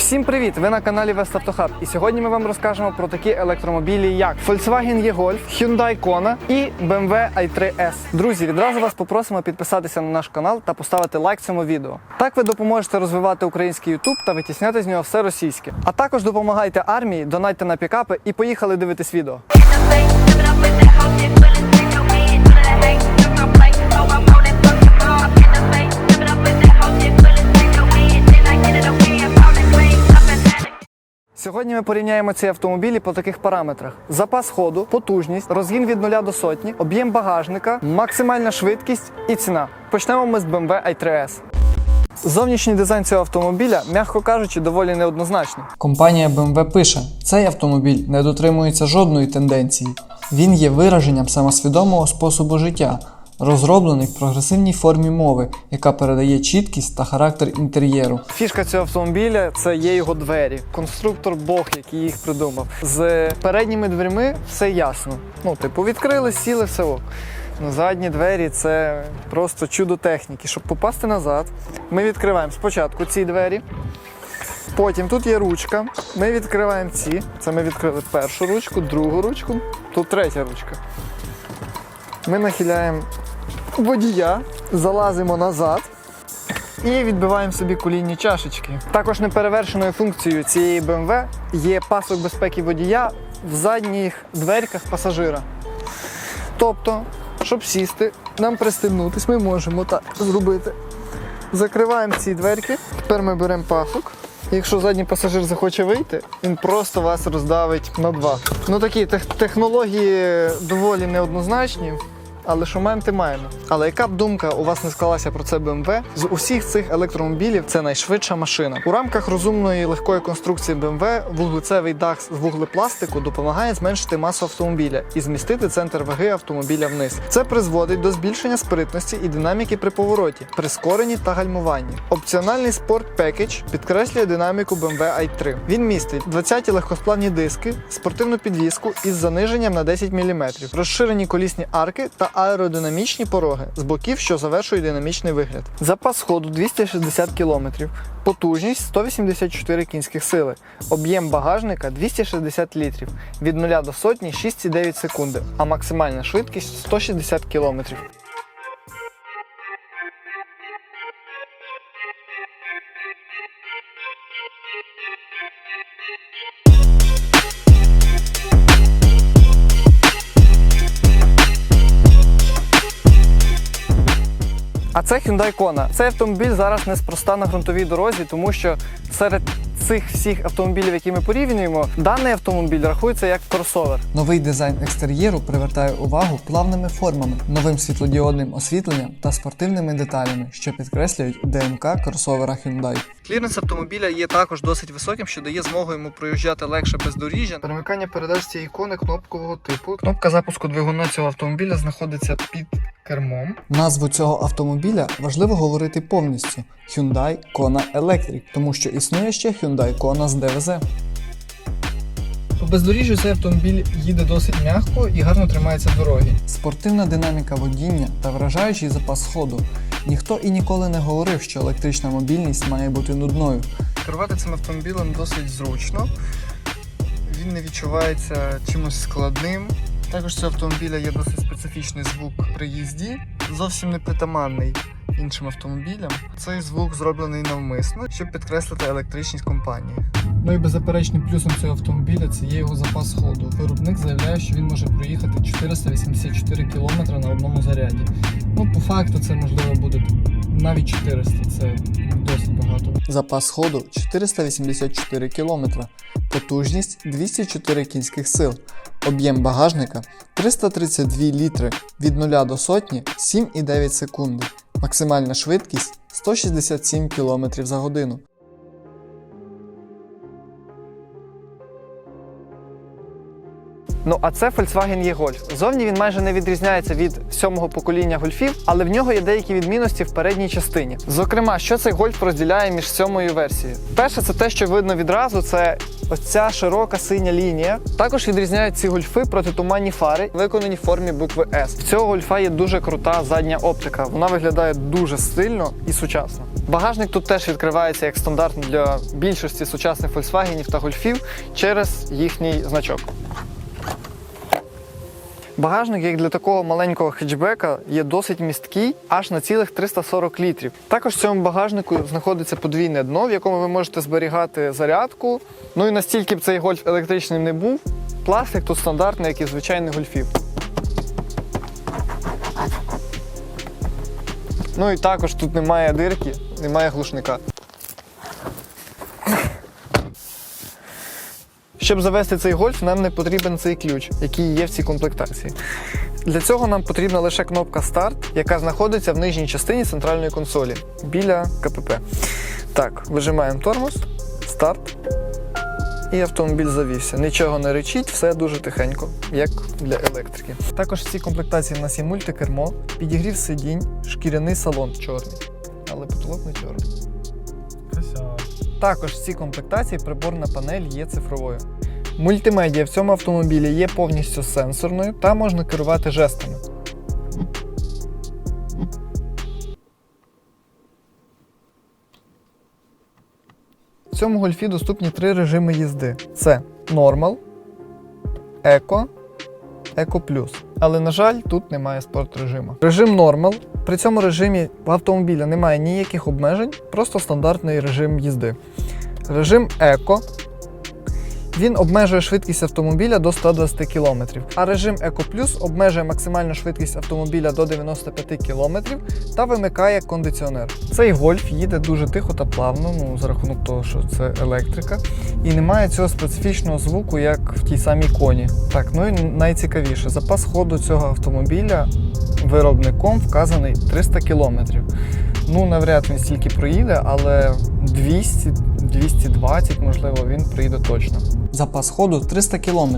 Всім привіт! Ви на каналі Веставтохаб. І сьогодні ми вам розкажемо про такі електромобілі, як Volkswagen e-Golf, Hyundai Kona і BMW i3S. Друзі, відразу вас попросимо підписатися на наш канал та поставити лайк цьому відео. Так ви допоможете розвивати український YouTube та витісняти з нього все російське. А також допомагайте армії, донайте на пікапи і поїхали дивитись відео. Сьогодні ми порівняємо ці автомобілі по таких параметрах: запас ходу, потужність, розгін від 0 до сотні, об'єм багажника, максимальна швидкість і ціна. Почнемо ми з BMW i3S. Зовнішній дизайн цього автомобіля, м'яко кажучи, доволі неоднозначний. Компанія BMW пише: цей автомобіль не дотримується жодної тенденції. Він є вираженням самосвідомого способу життя, розроблений в прогресивній формі мови, яка передає чіткість та характер інтер'єру. Фішка цього автомобіля це є його двері. Конструктор Бог, який їх придумав. З передніми дверми все ясно. Ну, типу, відкрили, сіли, все ок. Ну, задні двері це просто чудо техніки. Щоб попасти назад, ми відкриваємо спочатку ці двері. Потім тут є ручка. Ми відкриваємо ці. Це ми відкрили першу ручку, другу ручку, тут третя ручка. Ми нахиляємо водія, залазимо назад і відбиваємо собі колінні чашечки. Також неперевершеною функцією цієї BMW є пасок безпеки водія в задніх дверках пасажира. Тобто, щоб сісти, нам пристебнутись, ми можемо так зробити. Закриваємо ці дверки, тепер ми беремо пасок. Якщо задній пасажир захоче вийти, він просто вас роздавить на два. Ну такі тех- технології доволі неоднозначні. Але що маємо, те маємо. Але яка б думка у вас не склалася про це BMW, з усіх цих електромобілів це найшвидша машина. У рамках розумної легкої конструкції BMW вуглецевий дах з вуглепластику допомагає зменшити масу автомобіля і змістити центр ваги автомобіля вниз. Це призводить до збільшення спритності і динаміки при повороті, прискоренні та гальмуванні. Опціональний спорт Package підкреслює динаміку BMW i3. Він містить 20 легкосплавні диски, спортивну підвіску із заниженням на 10 мм, розширені колісні арки та аеродинамічні пороги з боків, що завершують динамічний вигляд. Запас ходу 260 км, потужність 184 кінських сили, об'єм багажника 260 літрів, від 0 до сотні 6,9 секунди, а максимальна швидкість 160 км. А це Hyundai Kona. Цей автомобіль зараз неспроста на ґрунтовій дорозі, тому що серед цих всіх автомобілів, які ми порівнюємо, даний автомобіль рахується як кросовер. Новий дизайн екстер'єру привертає увагу плавними формами, новим світлодіодним освітленням та спортивними деталями, що підкреслюють ДНК кросовера Hyundai. Кліренс автомобіля є також досить високим, що дає змогу йому проїжджати легше бездоріжжя. Перемикання передач цієї ікони кнопкового типу. Кнопка запуску двигуна цього автомобіля знаходиться під кермом. Назву цього автомобіля важливо говорити повністю Hyundai Kona Electric, тому що існує ще Hyundai Kona з ДВЗ. По бездоріжжю цей автомобіль їде досить м'яко і гарно тримається дороги. Спортивна динаміка водіння та вражаючий запас ходу. Ніхто і ніколи не говорив, що електрична мобільність має бути нудною. Керувати цим автомобілем досить зручно. Він не відчувається чимось складним. Також цього автомобіля є досить специфічний звук при їзді, зовсім не притаманний іншим автомобілям. Цей звук зроблений навмисно, щоб підкреслити електричність компанії. Ну і беззаперечним плюсом цього автомобіля це є його запас ходу. Виробник заявляє, що він може проїхати 484 км на одному заряді. Ну, по факту, це можливо буде навіть 400, це досить багато. Запас ходу 484 км, потужність 204 кінських сил, об'єм багажника 332 літри від 0 до сотні 7,9 секунди, максимальна швидкість 167 км за годину. Ну а це Volkswagen e-Golf. Зовні він майже не відрізняється від сьомого покоління гольфів, але в нього є деякі відмінності в передній частині. Зокрема, що цей гольф розділяє між сьомою версією. Перше, це те, що видно відразу, це ось ця широка синя лінія. Також відрізняють ці гольфи протитуманні фари, виконані в формі букви S. В цього гольфа є дуже крута задня оптика. Вона виглядає дуже стильно і сучасно. Багажник тут теж відкривається як стандартно для більшості сучасних Volkswagen та гольфів через їхній значок. Багажник, як для такого маленького хетчбека, є досить місткий, аж на цілих 340 літрів. Також в цьому багажнику знаходиться подвійне дно, в якому ви можете зберігати зарядку. Ну і настільки б цей гольф електричним не був, пластик тут стандартний, як і звичайний гольфів. Ну і також тут немає дирки, немає глушника. Щоб завести цей гольф, нам не потрібен цей ключ, який є в цій комплектації. Для цього нам потрібна лише кнопка старт, яка знаходиться в нижній частині центральної консолі біля КПП. Так, вижимаємо тормоз, старт. І автомобіль завівся. Нічого не речить, все дуже тихенько, як для електрики. Також в цій комплектації в нас є мультикермо, підігрів сидінь, шкіряний салон чорний, але потолок не чорний. Також в цій комплектації приборна панель є цифровою. Мультимедіа в цьому автомобілі є повністю сенсорною та можна керувати жестами. В цьому гольфі доступні три режими їзди: це Normal, Eco, Eco Plus. Але, на жаль, тут немає спорт режиму. Режим Normal. При цьому режимі в автомобіля немає ніяких обмежень, просто стандартний режим їзди. Режим Еко. Він обмежує швидкість автомобіля до 120 км, а режим Еко Плюс обмежує максимальну швидкість автомобіля до 95 км та вимикає кондиціонер. Цей гольф їде дуже тихо та плавно, ну за рахунок того, що це електрика, і немає цього специфічного звуку, як в тій самій коні. Так, ну і найцікавіше, запас ходу цього автомобіля виробником вказаний 300 км. Ну, навряд він стільки проїде, але 200, 220, можливо, він проїде точно. Запас ходу 300 км,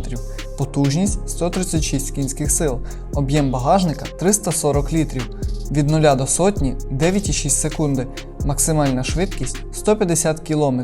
потужність 136 кінських сил, об'єм багажника 340 літрів, від 0 до сотні 9,6 секунди, максимальна швидкість 150 км,